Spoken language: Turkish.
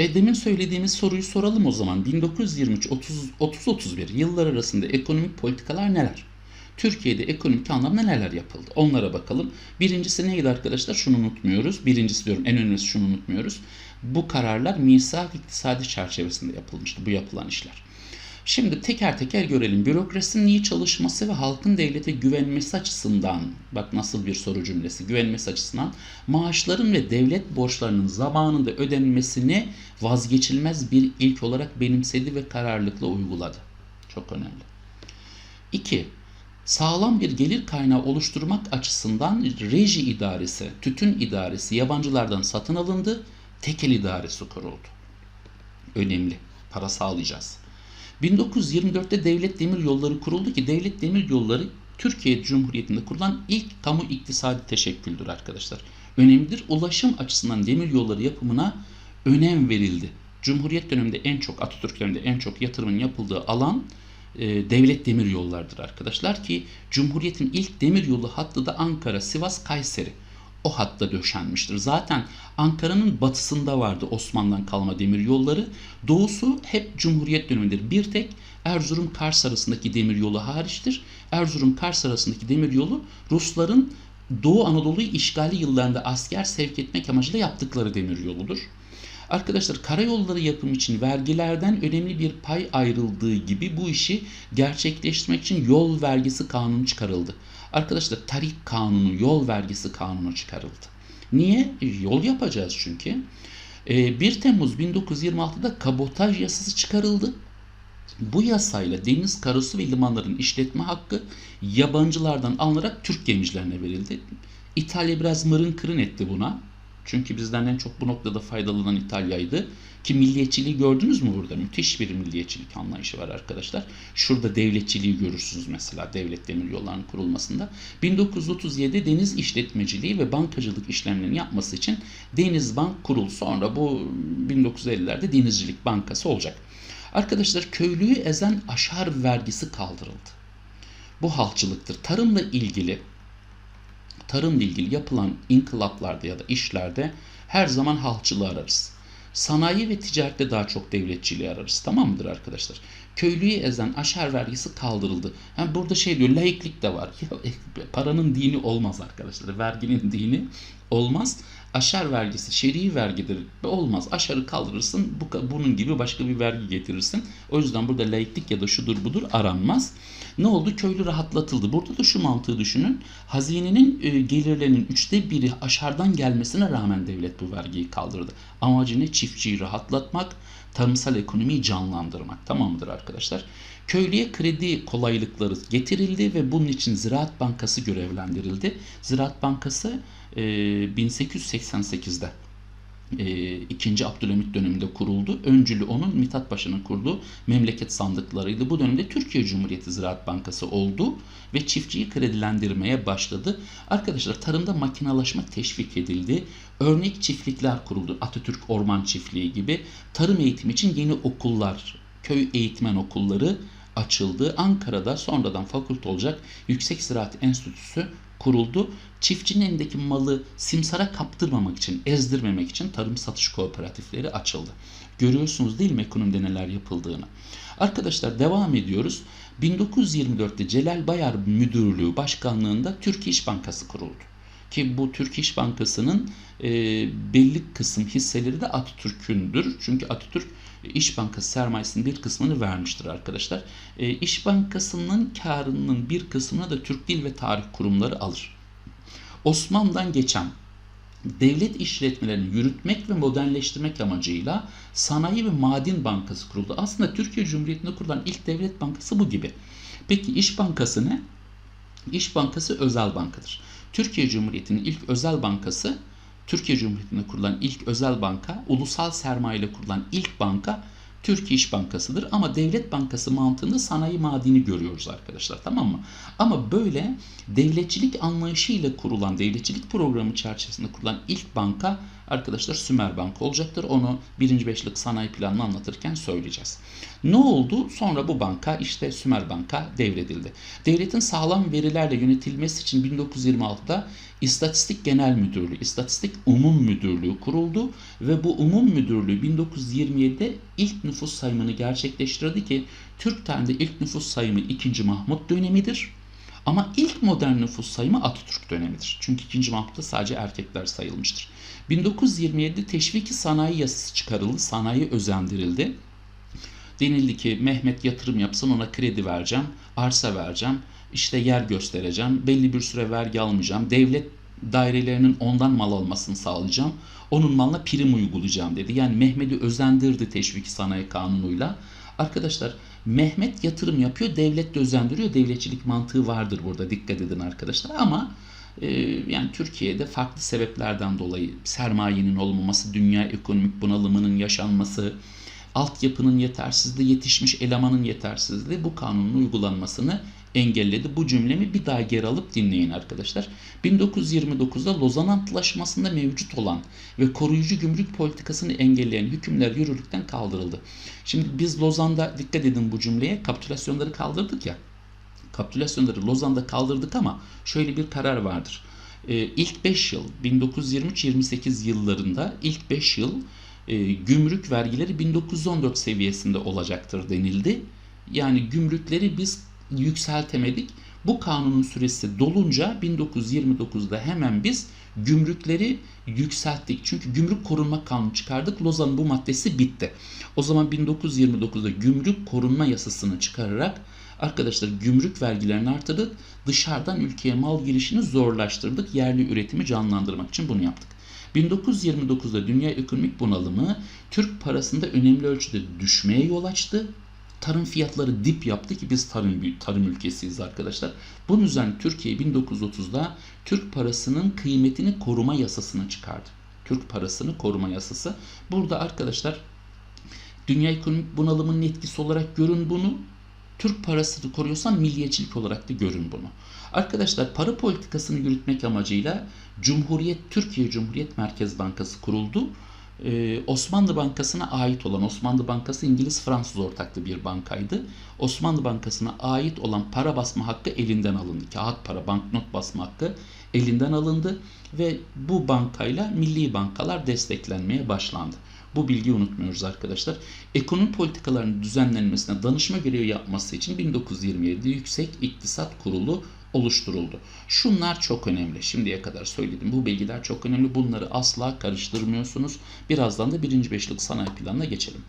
E, demin söylediğimiz soruyu soralım o zaman. 1923-30-31 yıllar arasında ekonomik politikalar neler? Türkiye'de ekonomik anlamda neler yapıldı? Onlara bakalım. Birincisi neydi arkadaşlar? Şunu unutmuyoruz. Birincisi diyorum en önemlisi şunu unutmuyoruz. Bu kararlar misak iktisadi çerçevesinde yapılmıştı. Bu yapılan işler. Şimdi teker teker görelim. Bürokrasinin iyi çalışması ve halkın devlete güvenmesi açısından, bak nasıl bir soru cümlesi, güvenmesi açısından maaşların ve devlet borçlarının zamanında ödenmesini vazgeçilmez bir ilk olarak benimsedi ve kararlılıkla uyguladı. Çok önemli. 2. Sağlam bir gelir kaynağı oluşturmak açısından reji idaresi, tütün idaresi yabancılardan satın alındı, tekel idaresi kuruldu. Önemli. Para sağlayacağız. 1924'te Devlet Demir Yolları kuruldu ki Devlet Demir Yolları Türkiye Cumhuriyeti'nde kurulan ilk kamu iktisadi teşekküldür arkadaşlar. Önemlidir. Ulaşım açısından demir yolları yapımına önem verildi. Cumhuriyet döneminde en çok Atatürk döneminde en çok yatırımın yapıldığı alan e, devlet demir yollarıdır arkadaşlar ki Cumhuriyet'in ilk demir yolu hattı da Ankara, Sivas, Kayseri o hatta döşenmiştir. Zaten Ankara'nın batısında vardı Osmanlı'dan kalma demir yolları. Doğusu hep Cumhuriyet dönemindedir. Bir tek Erzurum Kars arasındaki demir yolu hariçtir. Erzurum Kars arasındaki demir yolu Rusların Doğu Anadolu'yu işgali yıllarında asker sevk etmek amacıyla yaptıkları demir yoludur. Arkadaşlar karayolları yapım için vergilerden önemli bir pay ayrıldığı gibi bu işi gerçekleştirmek için yol vergisi kanunu çıkarıldı. Arkadaşlar tarik kanunu, yol vergisi kanunu çıkarıldı. Niye? E, Yol yapacağız çünkü. E, 1 Temmuz 1926'da kabotaj yasası çıkarıldı. Bu yasayla deniz karası ve limanların işletme hakkı yabancılardan alınarak Türk gemicilerine verildi. İtalya biraz mırın kırın etti buna. Çünkü bizden en çok bu noktada faydalanan İtalya'ydı. Ki milliyetçiliği gördünüz mü burada? Müthiş bir milliyetçilik anlayışı var arkadaşlar. Şurada devletçiliği görürsünüz mesela devlet demir yollarının kurulmasında. 1937 deniz işletmeciliği ve bankacılık işlemlerini yapması için Deniz Bank kuruldu. Sonra bu 1950'lerde Denizcilik Bankası olacak. Arkadaşlar köylüyü ezen aşar vergisi kaldırıldı. Bu halkçılıktır. Tarımla ilgili tarımla ilgili yapılan inkılaplarda ya da işlerde her zaman halkçılığı ararız. Sanayi ve ticarette daha çok devletçiliği ararız. Tamam mıdır arkadaşlar? Köylüyü ezen aşar vergisi kaldırıldı. Yani burada şey diyor laiklik de var. Ya, paranın dini olmaz arkadaşlar. Verginin dini olmaz. Aşar vergisi şer'i vergidir. Olmaz. Aşarı kaldırırsın. Bu, bunun gibi başka bir vergi getirirsin. O yüzden burada laiklik ya da şudur budur aranmaz. Ne oldu? Köylü rahatlatıldı. Burada da şu mantığı düşünün. Hazinenin e, gelirlerinin üçte biri aşardan gelmesine rağmen devlet bu vergiyi kaldırdı. Amacı ne? Çiftçiyi rahatlatmak, tarımsal ekonomiyi canlandırmak. Tamam mıdır arkadaşlar? Köylüye kredi kolaylıkları getirildi ve bunun için Ziraat Bankası görevlendirildi. Ziraat Bankası e, 1888'de e, 2. Abdülhamit döneminde kuruldu. Öncülü onun Mithat Paşa'nın kurduğu memleket sandıklarıydı. Bu dönemde Türkiye Cumhuriyeti Ziraat Bankası oldu ve çiftçiyi kredilendirmeye başladı. Arkadaşlar tarımda makinalaşma teşvik edildi. Örnek çiftlikler kuruldu. Atatürk Orman Çiftliği gibi. Tarım eğitimi için yeni okullar, köy eğitmen okulları açıldı. Ankara'da sonradan fakülte olacak Yüksek Ziraat Enstitüsü kuruldu. Çiftçinin elindeki malı simsara kaptırmamak için, ezdirmemek için tarım satış kooperatifleri açıldı. Görüyorsunuz değil mi ekonomide neler yapıldığını. Arkadaşlar devam ediyoruz. 1924'te Celal Bayar Müdürlüğü Başkanlığında Türk İş Bankası kuruldu. Ki bu Türk İş Bankası'nın e, belli kısım hisseleri de Atatürk'ündür. Çünkü Atatürk İş Bankası sermayesinin bir kısmını vermiştir arkadaşlar. E, İş Bankası'nın karının bir kısmını da Türk Dil ve Tarih Kurumları alır. Osmanlı'dan geçen devlet işletmelerini yürütmek ve modernleştirmek amacıyla Sanayi ve Maden Bankası kuruldu. Aslında Türkiye Cumhuriyeti'nde kurulan ilk devlet bankası bu gibi. Peki İş Bankası ne? İş Bankası özel bankadır. Türkiye Cumhuriyeti'nin ilk özel bankası Türkiye Cumhuriyeti'nde kurulan ilk özel banka, ulusal sermaye ile kurulan ilk banka Türkiye İş Bankası'dır. Ama devlet bankası mantığında sanayi madeni görüyoruz arkadaşlar tamam mı? Ama böyle devletçilik anlayışıyla kurulan, devletçilik programı çerçevesinde kurulan ilk banka arkadaşlar Sümer Bank olacaktır. Onu birinci beşlik sanayi planını anlatırken söyleyeceğiz. Ne oldu? Sonra bu banka işte Sümer Bank'a devredildi. Devletin sağlam verilerle yönetilmesi için 1926'da İstatistik Genel Müdürlüğü, İstatistik Umum Müdürlüğü kuruldu ve bu Umum Müdürlüğü 1927'de ilk nüfus sayımını gerçekleştirdi ki Türk tarihinde ilk nüfus sayımı 2. Mahmut dönemidir. Ama ilk modern nüfus sayımı Atatürk dönemidir. Çünkü 2. Mahmut'ta sadece erkekler sayılmıştır. 1927'de teşviki sanayi yasası çıkarıldı, sanayi özendirildi. Denildi ki Mehmet yatırım yapsın ona kredi vereceğim, arsa vereceğim, işte yer göstereceğim, belli bir süre vergi almayacağım, devlet dairelerinin ondan mal almasını sağlayacağım, onun malına prim uygulayacağım dedi. Yani Mehmet'i özendirdi teşviki sanayi kanunuyla. Arkadaşlar Mehmet yatırım yapıyor, devlet de. Devletçilik mantığı vardır burada dikkat edin arkadaşlar ama e, yani Türkiye'de farklı sebeplerden dolayı sermayenin olmaması, dünya ekonomik bunalımının yaşanması, altyapının yetersizliği, yetişmiş elemanın yetersizliği bu kanunun uygulanmasını engelledi. Bu cümlemi bir daha geri alıp dinleyin arkadaşlar. 1929'da Lozan Antlaşması'nda mevcut olan ve koruyucu gümrük politikasını engelleyen hükümler yürürlükten kaldırıldı. Şimdi biz Lozan'da dikkat edin bu cümleye kapitülasyonları kaldırdık ya. Kapitülasyonları Lozan'da kaldırdık ama şöyle bir karar vardır. Ee, ilk 5 yıl 1923-28 yıllarında ilk 5 yıl e, gümrük vergileri 1914 seviyesinde olacaktır denildi. Yani gümrükleri biz yükseltemedik. Bu kanunun süresi dolunca 1929'da hemen biz gümrükleri yükselttik. Çünkü gümrük korunma kanunu çıkardık. Lozan'ın bu maddesi bitti. O zaman 1929'da gümrük korunma yasasını çıkararak arkadaşlar gümrük vergilerini artırdık. Dışarıdan ülkeye mal girişini zorlaştırdık. Yerli üretimi canlandırmak için bunu yaptık. 1929'da dünya ekonomik bunalımı Türk parasında önemli ölçüde düşmeye yol açtı. Tarım fiyatları dip yaptı ki biz tarım tarım ülkesiyiz arkadaşlar. Bunun üzerine Türkiye 1930'da Türk parasının kıymetini koruma yasasını çıkardı. Türk parasını koruma yasası. Burada arkadaşlar dünya ekonomik bunalımının etkisi olarak görün bunu. Türk parasını koruyorsan milliyetçilik olarak da görün bunu. Arkadaşlar para politikasını yürütmek amacıyla Cumhuriyet Türkiye Cumhuriyet Merkez Bankası kuruldu. Ee, Osmanlı Bankası'na ait olan Osmanlı Bankası İngiliz-Fransız ortaklı bir bankaydı. Osmanlı Bankası'na ait olan para basma hakkı elinden alındı. Kağıt para, banknot basma hakkı elinden alındı ve bu bankayla milli bankalar desteklenmeye başlandı. Bu bilgiyi unutmuyoruz arkadaşlar. Ekonomi politikalarının düzenlenmesine danışma görevi yapması için 1927'de Yüksek İktisat Kurulu oluşturuldu. Şunlar çok önemli. Şimdiye kadar söyledim. Bu bilgiler çok önemli. Bunları asla karıştırmıyorsunuz. Birazdan da birinci beşlik sanayi planına geçelim.